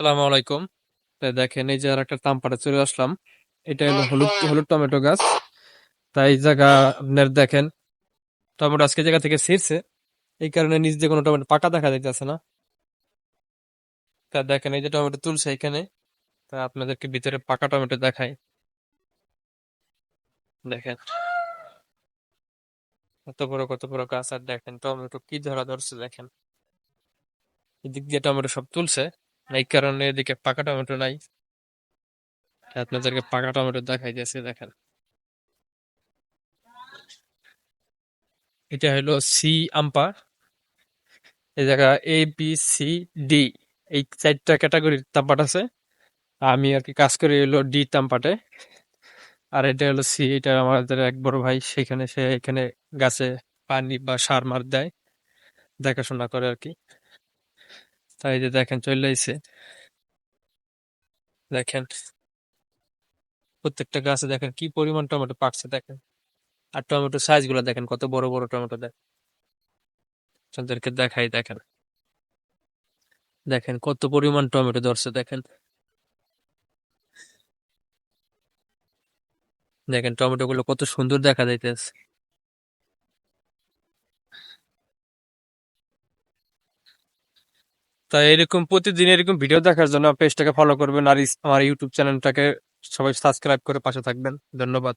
আসসালামু আলাইকুম। তাই দেখেন এই যে আর একটা তামপাড়ে চলে আসলাম। এটা হলো হলুদ হলুদ টমেটো গাছ। তাই জায়গা আপনার দেখেন টমেটো আজকে জায়গা থেকে ছিঁড়ছে। এই কারণে নিচ দিয়ে কোনো টমেটো পাকা দেখা যাইতেছে না। তা দেখেন এই যে টমেটো তুলছে এখানে। তা আপনাদেরকে ভিতরে পাকা টমেটো দেখাই। দেখেন। কত বড় কত বড় গাছ। আর দেখেন টমেটো কি ধরা ধরছে দেখেন। এদিক দিয়ে টমেটো সব তুলছে। এই কারণে এদিকে পাকা টমেটো নাই। আপনাদেরকে পাকা টমেটো দেখাই দিয়েছে, দেখেন। এটা হলো সি আম্পা। এই জায়গা এ বি সি ডি এই চারটা ক্যাটাগরির তাম্পাট আছে। আমি আর কি কাজ করি হলো ডি তাম্পাটে। আর এটা হলো সি এটা আমাদের এক বড় ভাই, সেখানে সে এখানে গাছে পানি বা সার মার দেয়। দেখাশোনা করে আর কি। তাই যে দেখেন চলে আইছে। দেখেন, প্রত্যেকটা গাছে দেখেন কি পরিমাণ টমেটো পাকছে দেখেন। আর টমেটো সাইজগুলো দেখেন কত বড় বড় টমেটো দেখ। আপনাদেরকে দেখাই দেখেন। দেখেন কত পরিমাণ টমেটো ধরছে দেখেন। দেখেন টমেটো গুলো কত সুন্দর দেখা যাইতেছে। তাই এরকম প্রতিদিন এরকম ভিডিও দেখার জন্য পেজটাকে ফলো করবেন আর আমার ইউটিউব চ্যানেলটাকে সবাই সাবস্ক্রাইব করে পাশে থাকবেন। ধন্যবাদ।